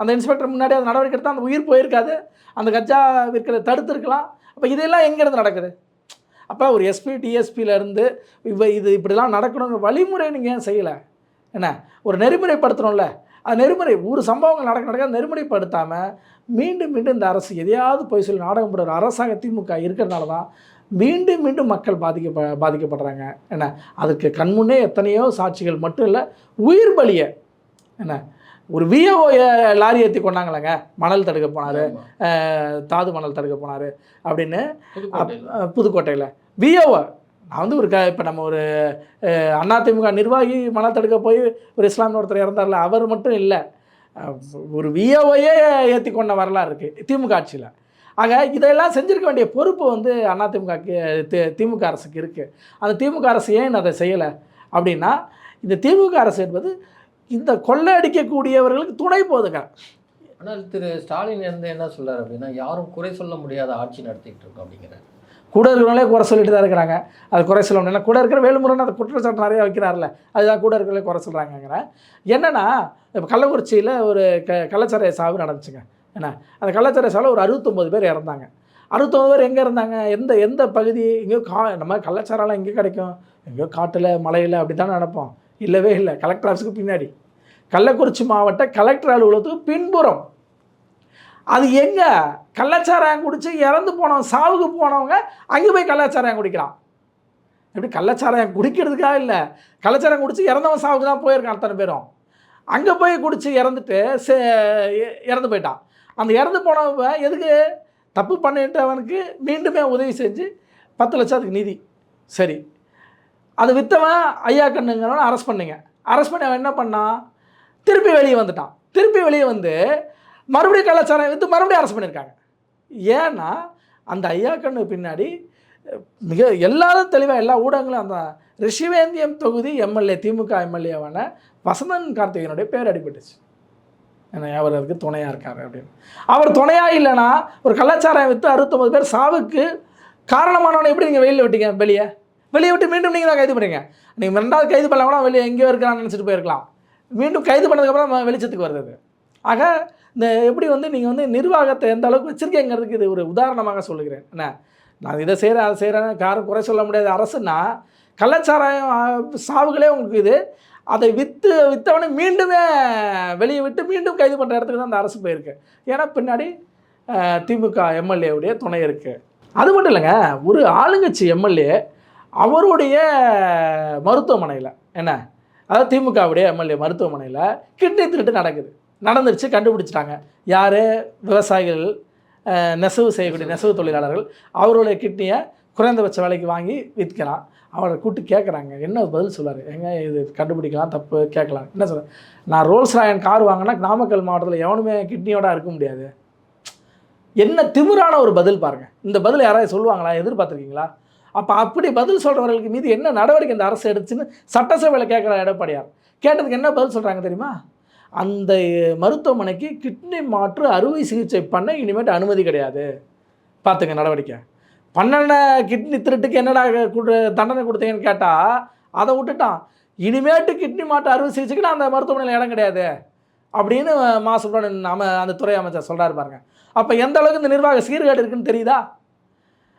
[SPEAKER 1] அந்த இன்ஸ்பெக்டர் முன்னாடி அந்த நடவடிக்கை எடுத்தால் அந்த உயிர் போயிருக்காது. அந்த கஞ்சா விற்கிறத தடுத்துருக்கலாம். அப்போ இதெல்லாம் எங்கேருந்து நடக்குது? அப்போ ஒரு எஸ்பி டிஎஸ்பியிலேருந்து இவ இது இப்படிலாம் நடக்கணுங்கிற வழிமுறை நீங்கள் ஏன் செய்யலை? என்ன? ஒரு நெறிமுறைப்படுத்தணும்ல. அது நெறிமுறை ஒரு சம்பவங்கள் நடக்க நடக்க நெறிமுறைப்படுத்தாமல் மீண்டும் மீண்டும் இந்த அரசு எதையாவது போய் சொல்லி நாடகம் போடுற அரசாங்க திமுக இருக்கிறதுனால தான் மீண்டும் மீண்டும் மக்கள் பாதிக்க பாதிக்கப்படுறாங்க. என்ன? அதுக்கு கண்முன்னே எத்தனையோ சாட்சிகள் மட்டும் இல்லை உயிர் பலியை என்ன? ஒரு விஓ லாரி ஏற்றி கொண்டாங்களேங்க. மணல் தடுக்க போனார். தாது மணல் தடுக்க போனார். அப்படின்னு
[SPEAKER 2] புதுக்கோட்டையில.
[SPEAKER 1] விஓவை நான் வந்து ஒரு க இப்போ நம்ம ஒரு அதிமுக நிர்வாகி மணல் தடுக்க போய் ஒரு இஸ்லாமிய ஒருத்தர் இறந்தார்ல அவர் மட்டும் இல்லை. ஒரு விஏஓயே ஏற்றி கொண்ட வரலாறு இருக்குது திமுக ஆட்சியில். ஆக இதெல்லாம் செஞ்சுருக்க வேண்டிய பொறுப்பு வந்து அதிமுகக்கு தி- திமுக அரசுக்கு இருக்குது அந்த திமுக அரசு ஏன் அதை செய்யலை? அப்படின்னா இந்த திமுக அரசு என்பது இந்த கொள்ளையடிக்கக்கூடியவர்களுக்கு துணை போதுங்க
[SPEAKER 2] ஆனால் திரு ஸ்டாலின் இருந்து என்ன சொல்கிறார் அப்படின்னா யாரும் குறை சொல்ல முடியாத ஆட்சி நடத்திட்டு இருக்கோம் அப்படிங்கிறார்.
[SPEAKER 1] கூட இருக்கிறவங்களே குறை சொல்லிட்டு தான் இருக்கிறாங்க. அது குறை சொல்ல முடியல. கூட இருக்கிற வேலுமுருகன் அந்த குற்றச்சாட்டு நிறைய வைக்கிறார்ல அதுதான் கூட இருக்கிறவங்களே குறை சொல்கிறாங்கிறேன் என்னென்னா இப்போ கள்ளக்குறிச்சியில் ஒரு க கள்ளச்சாரைய சாவு நடந்துச்சுங்க. என்ன அந்த கள்ளச்சாரைய சாவில் ஒரு அறுபத்தொம்போது பேர் இறந்தாங்க. அறுபத்தொம்பது பேர் எங்கே இருந்தாங்க? எந்த எந்த பகுதி? எங்கேயோ கா நம்ம கள்ளச்சாராயம் எங்கே கிடைக்கும்? எங்கேயோ காட்டில் மலையில் அப்படி தான் நினைப்போம் இல்லவே இல்லை. கலெக்டர் ஆஃபீஸுக்கு பின்னாடி. கள்ளக்குறிச்சி மாவட்ட கலெக்டர் அலுவலகத்துக்கு பின்புறம் அது எங்கே? கள்ளச்சாராயம் குடித்து இறந்து போனவன் சாவுக்கு போனவங்க அங்கே போய் கள்ளச்சாராயம் குடிக்கிறான் எப்படி கள்ளச்சாராயம் குடிக்கிறதுக்காக இல்லை. கள்ளச்சாராயம் குடித்து இறந்தவன் சாவுக்கு தான் போயிருக்கான் அத்தனை பேரும். அங்கே போய் குடித்து இறந்துட்டு சே இறந்து போயிட்டான். அந்த இறந்து போனவன் எதுக்கு? தப்பு பண்ணிட்டவனுக்கு மீண்டுமே உதவி செஞ்சு பத்து லட்சம் அதுக்கு நிதி. சரி. அது விற்றவன் ஐயா கண்ணுங்கிறவன் அரெஸ்ட் பண்ணுங்க. அரெஸ்ட் பண்ணி அவன் என்ன பண்ணான்? திருப்பி வெளியே வந்துட்டான். திருப்பி வெளியே வந்து மறுபடியும் கலாச்சாரம் விற்று மறுபடியும் அரசு பண்ணியிருக்காங்க. ஏன்னா அந்த ஐயா கண்ணு பின்னாடி மிக எல்லாரும் தெளிவாக எல்லா ஊடகங்களும் அந்த ரிஷிவேந்தியம் தொகுதி எம்எல்ஏ திமுக எம்எல்ஏவான வசந்தன் கார்த்திகனுடைய பேர் அடிபட்டுச்சு. ஏன்னா அவர் அதுக்கு துணையாக இருக்காரு அப்படின்னு. அவர் துணையாக இல்லைன்னா ஒரு கலாச்சாரம் விற்று அறுபத்தொம்பது பேர் சாவுக்கு காரணமானவனை எப்படி நீங்கள் வெளியில் விட்டீங்க வெளியே? வெளியே விட்டு மீண்டும் நீங்கள் தான் கைது பண்ணீங்க நீங்கள் ரெண்டாவது கைது பண்ணலாம் கூட வெளியே எங்கேயோ இருக்கிறான்னு நினச்சிட்டு போயிருக்கலாம். மீண்டும் கைது பண்ணதுக்கப்புறம் வெளிச்சத்துக்கு வருது ஆக இந்த எப்படி வந்து நீங்கள் வந்து நிர்வாகத்தை எந்த அளவுக்கு வச்சுருக்கேங்கிறதுக்கு இது ஒரு உதாரணமாக சொல்லுகிறேன். என்ன? நான் இதை செய்கிறேன் அதை செய்கிறேன் யாரும் குறை சொல்ல முடியாத. அரசுன்னா கள்ளச்சாராயம் சாவுகளே உங்களுக்கு இது. அதை விற்று விற்றவனே மீண்டுமே வெளியே விட்டு மீண்டும் கைது பண்ணுற இடத்துக்கு தான் அந்த அரசு போயிருக்கு. ஏன்னா பின்னாடி திமுக எம்எல்ஏவுடைய துணை இருக்குது அது மட்டும் இல்லைங்க ஒரு ஆளுங்கட்சி எம்எல்ஏ அவருடைய மருத்துவமனையில் என்ன? அதாவது திமுகவுடைய எம்எல்ஏ மருத்துவமனையில் கிட்னி திருட்டு நடக்குது. நடந்துருச்சு கண்டுபிடிச்சிட்டாங்க. யார்? விவசாயிகள் நெசவு செய்யக்கூடிய நெசவு தொழிலாளர்கள். அவருடைய கிட்னியை குறைந்தபட்ச விலைக்கு வாங்கி விற்கிறான் அவரை கூப்பிட்டு கேட்குறாங்க என்ன பதில் சொல்லார் எங்க இது கண்டுபிடிக்கலாம் தப்பு கேட்கலாம். என்ன சொல்ல நான் ரோல்ஸ் ராயன் கார் வாங்கினா நாமக்கல் மாவட்டத்தில் எவனுமே கிட்னியோட இருக்க முடியாது. என்ன திமிரான ஒரு பதில் பாருங்கள் இந்த பதில் யாராவது சொல்லுவாங்களா? எதிர்பார்த்துருக்கீங்களா? அப்போ அப்படி பதில் சொல்கிறவர்களுக்கு மீது என்ன நடவடிக்கை இந்த அரசு எடுத்துச்சுன்னு சட்டசபையில் கேட்குற எடப்பாடியார். கேட்டதுக்கு என்ன பதில் சொல்கிறாங்க தெரியுமா? அந்த மருத்துவமனைக்கு கிட்னி மாற்று அறுவை சிகிச்சை பண்ண இனிமேட்டு அனுமதி கிடையாது. பார்த்துங்க நடவடிக்கை. பண்ணன கிட்னி திருட்டுக்கு என்னடா கொடு தண்டனை கொடுத்தீங்கன்னு கேட்டால் அதை விட்டுட்டான். இனிமேட்டு கிட்னி மாற்று அறுவை சிகிச்சைக்கு நான் அந்த மருத்துவமனையில் இடம் கிடையாது. அப்படின்னு மா சுப்பிரமணியன் அம அந்த துறை அமைச்சர் சொல்கிறாரு பாருங்க. அப்போ எந்த அளவுக்கு இந்த நிர்வாக சீர்கேடு இருக்குன்னு தெரியுதா?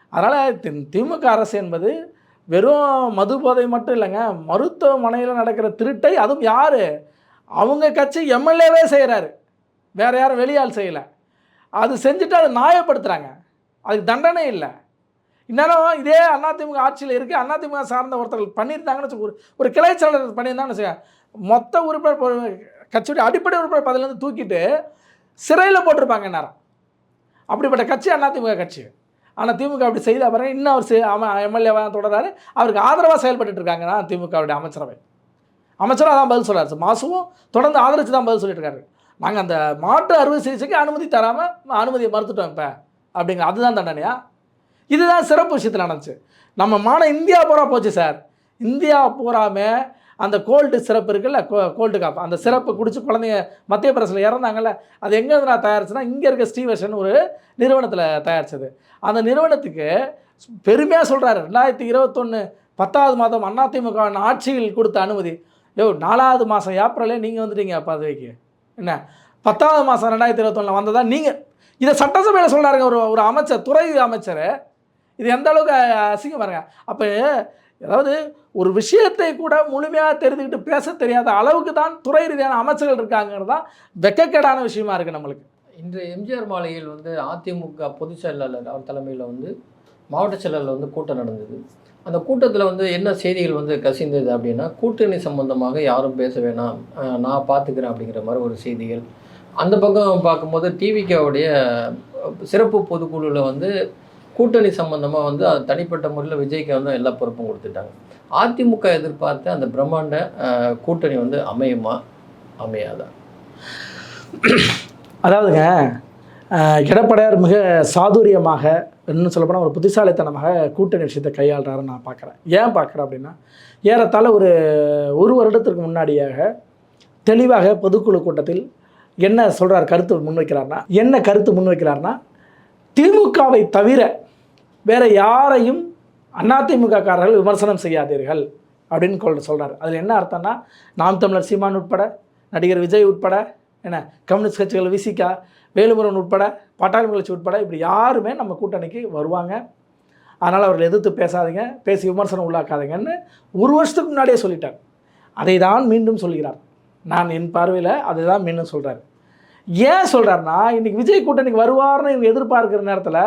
[SPEAKER 1] அதனால் தி- திமுக அரசு என்பது வெறும் மது போதை மட்டும் இல்லைங்க மருத்துவமனையில் நடக்கிற திருட்டை அதுவும் யார்? அவங்க கட்சி எம்எல்ஏவே செய்கிறாரு வேறு யாரும் வெளியால் செய்யலை. அது செஞ்சுட்டு அதை நியாயப்படுத்துகிறாங்க அதுக்கு தண்டனை இல்லை. இன்னும் இதே அதிமுக ஆட்சியில் இருக்குது அதிமுக சார்ந்த ஒருத்தர்கள் பண்ணியிருந்தாங்கன்னு ஒரு ஒரு கிளை செயலர் பண்ணியிருந்தாங்கன்னு வச்சுக்கோங்க மொத்த உறுப்பினர் கட்சியுடைய அடிப்படை உறுப்பினர் பதிலேருந்து தூக்கிட்டு சிறையில் போட்டிருப்பாங்க நேரம் அப்படிப்பட்ட கட்சி அதிமுக கட்சி. ஆனால் திமுக அப்படி செய்த பாருங்க இன்னும் அவர் செ- அவன் எம்எல்ஏவாக தொடர்றாரு. அவருக்கு ஆதரவாக செயல்பட்டு இருக்காங்க தான் திமுகவுடைய அமைச்சரவை. அமைச்சராக தான் பதில் சொல்கிறார் சார். மாசுவும் தொடர்ந்து ஆதரித்து தான் பதில் சொல்லிட்டு இருக்காரு நாங்கள் அந்த மாற்று அறுவை சிகிச்சைக்கு அனுமதி தராமல் அனுமதியை மறுத்துட்டோம் இப்போ. அப்படிங்கிற அதுதான் தண்டனையா? இதுதான் சிறப்பு விஷயத்தில் நடந்துச்சு. நம்ம மான இந்தியா பூரா போச்சு சார். இந்தியா பூராமே அந்த கோல்டு சிறப்பு இருக்குல்ல கோ- கோல்டு காப் அந்த சிறப்பு குடிச்சு குழந்தைங்க மத்திய பிரதேசத்தில் இறந்தாங்கல்ல அது எங்கேருந்து நான் தயாரிச்சுன்னா இங்கே இருக்க ஸ்ரீவர்ஷன் ஒரு நிறுவனத்தில் தயாரித்தது அந்த நிறுவனத்துக்கு பெருமையாக சொல்கிறாரு ரெண்டாயிரத்தி இருபத்தொன்று பத்தாவது மாதம் அதிமுக ஆட்சியில் கொடுத்த அனுமதி. டோ நாலாவது மாதம் ஏப்ரலே நீங்கள் வந்துட்டீங்க பதவிக்கு. என்ன? பத்தாவது மாதம் ரெண்டாயிரத்தி இருபத்தொன்னில் வந்ததா நீங்கள் இதை சட்டசபையில் சொல்கிறாருங்க ஒரு ஒரு அமைச்சர் துறை அமைச்சர். இது எந்த அளவுக்கு அசிங்கம் பாருங்க. அப்போ அதாவது ஒரு விஷயத்தை கூட முழுமையாக தெரிஞ்சுக்கிட்டு பேச தெரியாத அளவுக்கு தான் துறை ரீதியான அமைச்சர்கள் இருக்காங்கிறது தான் வெக்கக்கேடான விஷயமா இருக்குது நம்மளுக்கு.
[SPEAKER 2] இன்று எம்ஜிஆர் மாலையில் வந்து அதிமுக பொதுச் செயலாளர் அவர் தலைமையில் வந்து மாவட்ட செயலாளர் வந்து கூட்டம் நடந்தது. அந்த கூட்டத்தில் வந்து என்ன செய்திகள் வந்து கசிந்தது அப்படின்னா கூட்டணி சம்பந்தமாக யாரும் பேச வேணாம் நான் பார்த்துக்கிறேன் அப்படிங்கிற மாதிரி ஒரு செய்திகள். அந்த பக்கம் பார்க்கும்போது டிவிகேவுடைய சிறப்பு பொதுக்குழுவில் வந்து கூட்டணி சம்பந்தமாக வந்து அது தனிப்பட்ட முறையில் விஜய்க்கு வந்து எல்லா பொறுப்பும் கொடுத்துட்டாங்க. அதிமுக எதிர்பார்த்த அந்த பிரம்மாண்ட கூட்டணி வந்து அமையுமா? அமையாதா?
[SPEAKER 1] அதாவதுங்க எடப்பாடியார் மிக சாதுரியமாக இன்னும் சொல்லப்போனால் ஒரு புத்திசாலித்தனமாக கூட்டணி விஷயத்தை கையாளுறாருன்னு நான் பார்க்குறேன். ஏன் பார்க்குறேன் அப்படின்னா ஏறத்தாழ ஒரு ஒரு வருடத்திற்கு முன்னாடியாக தெளிவாக பொதுக்குழு கூட்டத்தில் என்ன சொல்கிறார் கருத்து முன்வைக்கிறார்னா என்ன கருத்து முன்வைக்கிறார்னா திமுகவை தவிர வேறு யாரையும் அதிமுக காரர்கள் விமர்சனம் செய்யாதீர்கள் அப்படின்னு கொள் சொல்கிறார் அதில் என்ன அர்த்தம்னா நாம் தமிழர் சீமான் உட்பட நடிகர் விஜய் உட்பட என்ன கம்யூனிஸ்ட் கட்சிகள் விசிகா வேலுமுருகன் உட்பட பாட்டாளி கட்சி உட்பட இப்படி யாருமே நம்ம கூட்டணிக்கு வருவாங்க. அதனால் அவர்கள் எதிர்த்து பேசாதீங்க பேசி விமர்சனம் உள்ளாக்காதீங்கன்னு ஒரு வருஷத்துக்கு முன்னாடியே சொல்லிட்டார். அதை தான் மீண்டும் சொல்கிறார். நான் என் பார்வையில் அதை தான் மீண்டும் சொல்கிறார் ஏன் சொல்கிறாருன்னா இன்றைக்கி விஜய் கூட்டணிக்கு வருவார்னு இவங்க எதிர்பார்க்குற நேரத்தில்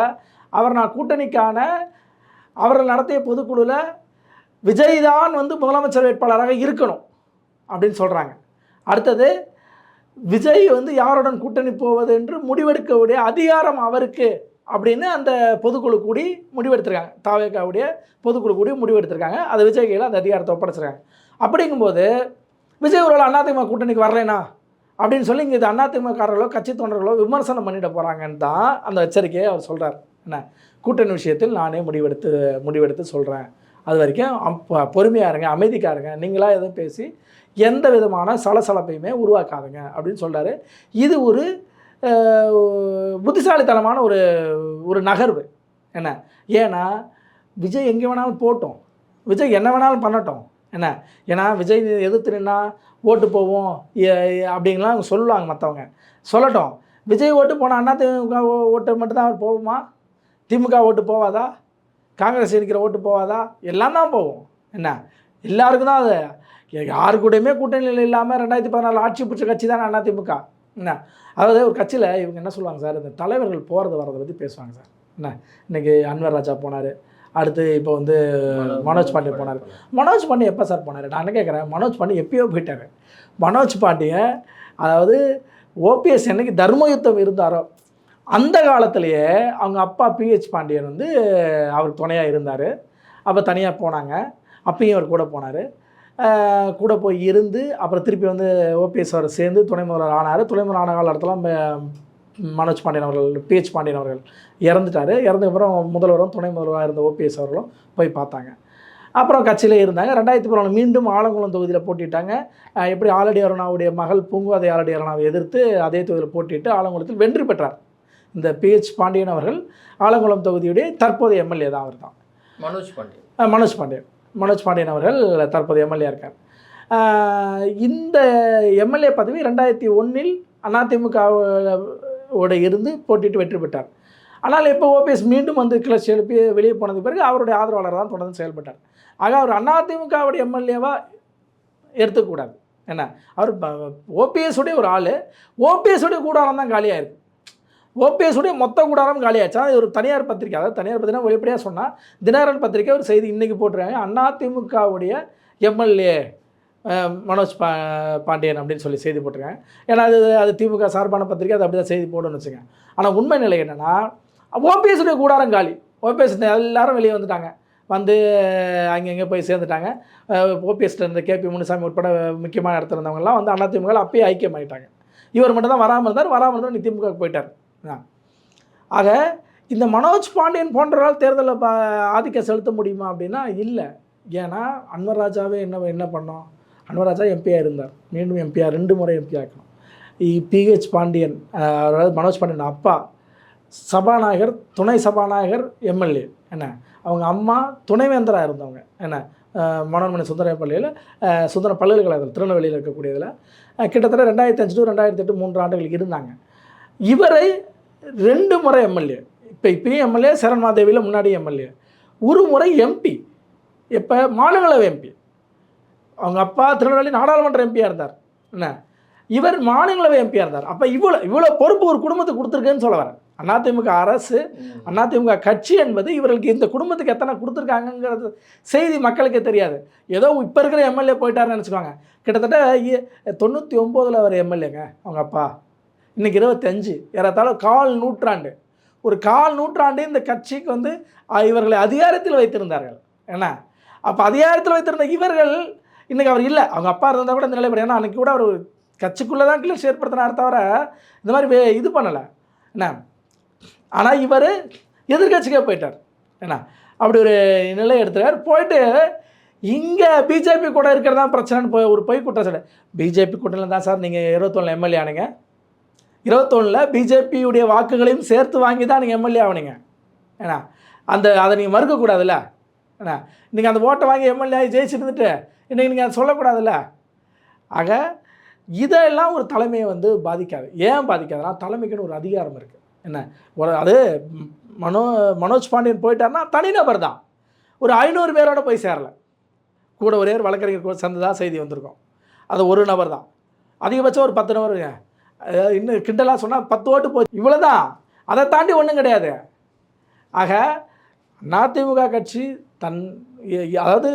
[SPEAKER 1] அவர் நான் கூட்டணிக்கான அவர்கள் நடத்திய பொதுக்குழுவில் விஜய் தான் வந்து முதலமைச்சர் வேட்பாளராக இருக்கணும் அப்படின்னு சொல்கிறாங்க அடுத்தது விஜய் வந்து யாருடன் கூட்டணி போவது என்று முடிவெடுக்கக்கூடிய அதிகாரம் அவருக்கு அப்படின்னு அந்த பொதுக்குழு கூடி முடிவெடுத்திருக்காங்க. தாவேக்காவுடைய பொதுக்குழு கூடி முடிவெடுத்திருக்காங்க. அதை விஜய் கையில் அந்த அதிகாரத்தை ஒப்படைச்சிருக்காங்க. அப்படிங்கும்போது விஜய் ஒரு அதிமுக கூட்டணிக்கு வரலைனா அப்படின்னு சொல்லி இங்கே இது அதிமுகக்காரர்களோ கட்சி தொண்டர்களோ விமர்சனம் பண்ணிட போகிறாங்கன்னு தான் அந்த எச்சரிக்கையை அவர் சொல்கிறார் என்ன? கூட்டணி விஷயத்தில் நானே முடிவெடுத்து முடிவெடுத்து சொல்கிறேன் அது வரைக்கும் அப் பொறுமையாக இருங்க அமைதிக்காக இருங்க. நீங்களாக எதுவும் பேசி எந்த விதமான சலசலப்பையுமே உருவாக்காதுங்க அப்படின்னு சொல்கிறாரு இது ஒரு புத்திசாலித்தனமான ஒரு ஒரு நகர்வு. என்ன? ஏன்னா விஜய் எங்கே வேணாலும் போட்டோம். விஜய் என்ன வேணாலும் பண்ணட்டும். என்ன? ஏன்னா விஜய் எதிர்த்து நின்னா ஓட்டு போவோம் அப்படிங்கலாம் அப்படின்லாம் அவங்க சொல்லுவாங்க மற்றவங்க சொல்லட்டும். விஜய் ஓட்டு போனால் அண்ணா திமுக ஓட்டு மட்டும்தான் அவர் போகுமா? திமுக ஓட்டு போவாதா? காங்கிரஸ் இருக்கிற ஓட்டு போவாதா? எல்லாம் தான் போகும். என்ன? எல்லாருக்கும் தான் அது யாரு கூடயுமே கூட்டணியில் இல்லாமல் ரெண்டாயிரத்தி பதினாலு ஆட்சி பிடிச்ச கட்சி தான் அதிமுக. என்ன? அதாவது ஒரு கட்சியில் இவங்க என்ன சொல்லுவாங்க சார்? இந்த தலைவர்கள் போகிறது வரதை பற்றி பேசுவாங்க சார். என்ன? இன்னைக்கு அன்வர் ராஜா போனார். அடுத்து இப்போ வந்து மனோஜ் பாண்டே போனார். மனோஜ் பாண்டே எப்போ சார் போனார்? நான் என்ன கேட்குறேன் மனோஜ் பாண்டே எப்பயோ போயிட்டாரு. மனோஜ் பாண்டியை அதாவது ஓபிஎஸ் என்னைக்கு தர்ம யுத்தம் இருந்தாரோ அந்த காலத்திலேயே அவங்க அப்பா பிஹெச் பாண்டியன் வந்து அவர் துணையாக இருந்தார். அப்போ தனியாக போனாங்க. அப்பயும் அவர் கூட போனார். கூட போய் இருந்து அப்புறம் திருப்பி வந்து ஓபிஎஸ் அவர் சேர்ந்து துணை முதல்வர் ஆனார். துணை முதல்வர் ஆன காலத்தில் மனோஜ் பாண்டியன் அவர்கள் பிஹெச் பாண்டியன் அவர்கள் இறந்துட்டார். இறந்ததுக்கப்புறம் முதல்வரும் துணை முதல்வராக இருந்த ஓபிஎஸ் அவர்களும் போய் பார்த்தாங்க. அப்புறம் கட்சியிலே இருந்தாங்க. ரெண்டாயிரத்தி பதினாலு மீண்டும் ஆலங்குளம் தொகுதியில் போட்டிட்டாங்க. எப்படி ஆலடி அருணாவுடைய மகள் பூங்குவாதை ஆலடி அருணாவை எதிர்த்து அதே தொகுதியில் போட்டிட்டு ஆலங்குளத்தில் வெற்றி பெற்றார். இந்த பிஹெச் பாண்டியன் அவர்கள் ஆலங்குளம் தொகுதியுடைய தற்போதைய எம்எல்ஏ தான் அவர் தான்
[SPEAKER 2] மனோஜ் பாண்டியன்.
[SPEAKER 1] மனோஜ் பாண்டியன். மனோஜ் பாண்டியன் அவர்கள் தற்போது எம்எல்ஏ இருக்கார். இந்த எம்எல்ஏ பதவி ரெண்டாயிரத்தி ஒன்றில் அதிமுகவோட இருந்து போட்டிட்டு வெற்றி பெற்றார். ஆனால் இப்போ ஓபிஎஸ் மீண்டும் வந்து கிளர்ச்சி எழுப்பி வெளியே போனதுக்கு பிறகு அவருடைய ஆதரவாளர் தான் தொடர்ந்து செயல்பட்டார். ஆக அவர் அதிமுகவுடைய எம்எல்ஏவாக எடுத்துக்கூடாது என்ன? அவர் ஓபிஎஸ் உடைய ஒரு ஆள். ஓபிஎஸ் உடைய கூடாரம் தான் காலியாக இருக்குது ஓபிஎஸுடைய மொத்த கூடாரம் காலியாச்சா. அது ஒரு தனியார் பத்திரிக்கை. அதாவது தனியார் பத்திரிகை வெளிப்படையாக சொன்னால் தினகரன் பத்திரிக்கை ஒரு செய்தி இன்றைக்கி போட்டிருக்காங்க. அதிமுகவுடைய எம்எல்ஏ மனோஜ் பா பாண்டியன் அப்படின்னு சொல்லி செய்தி போட்டிருக்காங்க. ஏன்னா அது அது திமுக சார்பான பத்திரிக்கை அது அப்படி தான் செய்தி போடணும்னு வச்சுங்க ஆனால் உண்மை நிலை என்னென்னா ஓபிஎஸ்டைய கூடாரம் காலி. ஓபிஎஸ் எல்லாரும் வெளியே வந்துட்டாங்க. வந்து அங்கங்கே போய் சேர்ந்துட்டாங்க. ஓபிஎஸ்ல இருந்த கேபி முனுசாமி உட்பட முக்கியமான இடத்துல இருந்தவங்கலாம் வந்து அதிமுக அப்பயே ஐக்கியமாயிட்டாங்க. இவர் மட்டும் தான் வராமல் இருந்தார் வராமல் இருந்தார் திமுக போயிட்டார். ஆ. ஆக இந்த மனோஜ் பாண்டியன் போன்றவரால் தேர்தலில் பா ஆதிக்கம் செலுத்த முடியுமா அப்படின்னா இல்லை. ஏன்னா அன்வர் ராஜாவே என்ன என்ன பண்ணோம்? அன்வர் ராஜா எம்பியாக இருந்தார். மீண்டும் எம்பியாக ரெண்டு முறை எம்பி ஆக்கணும். பிஹெச் பாண்டியன் அதாவது மனோஜ் பாண்டியன் அப்பா சபாநாயகர் துணை சபாநாயகர் எம்எல்ஏ என்ன? அவங்க அம்மா துணைவேந்தராக இருந்தவங்க. என்ன? மனோன்மணி சுந்தர பள்ளியில் சுந்தர பல்கலைக்கழகத்தில் திருநெல்வேலியில் இருக்கக்கூடியதில். கிட்டத்தட்ட ரெண்டாயிரத்தி அஞ்சு டு ரெண்டாயிரத்தி எட்டு மூன்று ஆண்டுகள் இருந்தாங்க. இவரை ரெண்டு முறை எம்எல்ஏ இப்போ இப்பயும் எம்எல்ஏ சரண்மாதேவியில் முன்னாடி எம்எல்ஏ ஒரு முறை எம்பி இப்போ மாநிலங்களவை எம்பி அவங்க அப்பா திருநெல்வேலி நாடாளுமன்ற எம்பியாக இருந்தார். என்ன? இவர் மாநிலங்களவை எம்பியாக இருந்தார். அப்போ இவ்வளோ இவ்வளோ பொறுப்பு ஒரு குடும்பத்துக்கு கொடுத்துருக்குன்னு சொல்ல வரேன். அதிமுக அரசு அதிமுக கட்சி என்பது இவர்களுக்கு இந்த குடும்பத்துக்கு எத்தனை கொடுத்துருக்காங்கங்கிறது செய்தி மக்களுக்கு தெரியாது. ஏதோ இப்போ இருக்கிற எம்எல்ஏ போயிட்டாருன்னு நினச்சிக்கோங்க. கிட்டத்தட்ட இ- தொண்ணூற்றி ஒம்போதில் அவர் எம்எல்ஏங்க அவங்க அப்பா. இன்றைக்கி இருபத்தஞ்சு. ஏறத்தாழ கால் நூற்றாண்டு. ஒரு கால் நூற்றாண்டு இந்த கட்சிக்கு வந்து இவர்களை அதிகாரத்தில் வைத்திருந்தார்கள். என்ன? அப்போ அதிகாரத்தில் வைத்திருந்த இவர்கள் இன்றைக்கி அவர் இல்லை. அவங்க அப்பா இருந்தால் கூட இந்த நிலைப்படி. ஏன்னா அன்றைக்கி கூட அவர் கட்சிக்குள்ளே தான் கிளர்ச்சி ஏற்படுத்தினார் தவிர இந்த மாதிரி வே- இது பண்ணலை. என்ன? ஆனால் இவர் எதிர்கட்சிக்கே போயிட்டார். என்ன? அப்படி ஒரு நிலை எடுத்துட்டார் போயிட்டு இங்கே பிஜேபி கூட இருக்கிறதான் பிரச்சனைன்னு போய் ஒரு பொய் குற்றச்சாட்டு பிஜேபி கூட்டணியில் தான் சார் நீங்கள் இருபத்தொன்னு எம்எல்ஏ ஆனீங்க. இருபத்தொன்னில் பிஜேபியுடைய வாக்குகளையும் சேர்த்து வாங்கி தான் நீங்கள் எம்எல்ஏ ஆகணுங்க ஏன்னா அந்த அதை நீங்கள் மறுக்கக்கூடாதுல்ல? ஏன்னா நீங்கள் அந்த ஓட்டை வாங்கி எம்எல்ஏ ஆகி ஜெயிச்சிருந்துட்டு இன்றைக்கி நீங்கள் அதை சொல்லக்கூடாதுல்ல? ஆக இதெல்லாம் ஒரு தலைமையை வந்து பாதிக்காது. ஏன் பாதிக்காதுன்னா தலைமைக்குன்னு ஒரு அதிகாரம் இருக்குது என்ன? ஒரு அது மனோ மனோஜ் பாண்டியன் போயிட்டார்னா தனிநபர் தான். ஒரு ஐநூறு பேரோட போய் சேரல. கூட ஒரே ஒரு வழக்கறிஞர் கூட தான் செய்தி வந்திருக்கும். அது ஒரு நபர் தான். அதிகபட்சம் ஒரு பத்து நபர் இன்னும் கிண்டலாக சொன்னால் பத்து ஓட்டு போச்சு இவ்வளோ தான் அதை தாண்டி ஒன்றும் கிடையாது. ஆக அதிமுக கட்சி தன் அதாவது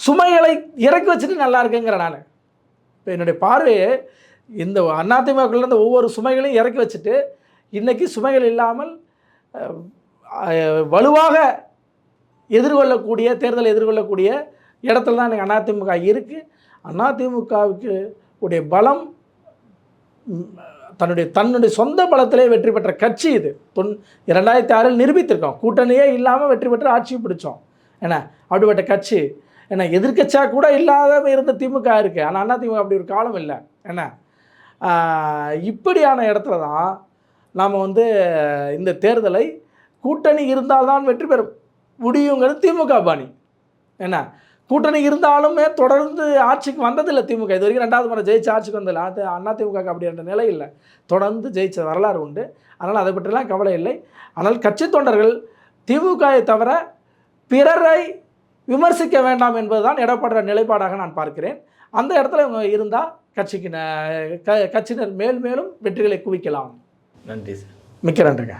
[SPEAKER 1] சுமைகளை இறக்கி வச்சுட்டு நல்லா இருக்குங்கிற நான். இப்போ என்னுடைய பார்வையே இந்த அதிமுகக்குள்ள இருந்த ஒவ்வொரு சுமைகளையும் இறக்கி வச்சுட்டு இன்றைக்கி சுமைகள் இல்லாமல் வலுவாக எதிர்கொள்ளக்கூடிய தேர்தலை எதிர்கொள்ளக்கூடிய இடத்துல தான் எனக்கு அதிமுக இருக்குது அதிமுகவுக்கு உடைய பலம் தன்னுடைய தன்னுடைய சொந்த பலத்திலே வெற்றி பெற்ற கட்சி இது. தொன் இரண்டாயிரத்தி ஆறில் நிரூபித்திருக்கோம். கூட்டணியே இல்லாமல் வெற்றி பெற்று ஆட்சி பிடிச்சோம். என்ன? அப்படிப்பட்ட கட்சி. என்ன? எதிர்க்கட்சியாக கூட இல்லாத இருந்த திமுக இருக்குது ஆனால் அண்ணா திமுக அப்படி ஒரு காலம் இல்லை. என்ன? இப்படியான இடத்துல தான் நாம் வந்து இந்த தேர்தலை கூட்டணி இருந்தால்தான் வெற்றி பெற முடியுங்கிறது திமுக பாணி. என்ன? கூட்டணி இருந்தாலுமே தொடர்ந்து ஆட்சிக்கு வந்ததில்லை திமுக. இது வரைக்கும் ரெண்டாவது முறை ஜெயிச்சு ஆட்சிக்கு வந்ததில்லை. அது அண்ணா திமுக அப்படின்ற நிலை இல்லை. தொடர்ந்து ஜெயிச்ச வரலாறு உண்டு. அதனால் அதை பற்றிலாம் கவலை இல்லை. ஆனால் கட்சி தொண்டர்கள் திமுகவை தவிர பிறரை விமர்சிக்க வேண்டாம் என்பதுதான் எடப்பாடுற நிலைப்பாடாக நான் பார்க்கிறேன். அந்த இடத்துல இவங்க இருந்தால் கட்சிக்கு ந- க கட்சியினர் மேல் மேலும் வெற்றிகளை குவிக்கலாம்.
[SPEAKER 2] நன்றி சார்.
[SPEAKER 1] மிக்க நன்றிங்க.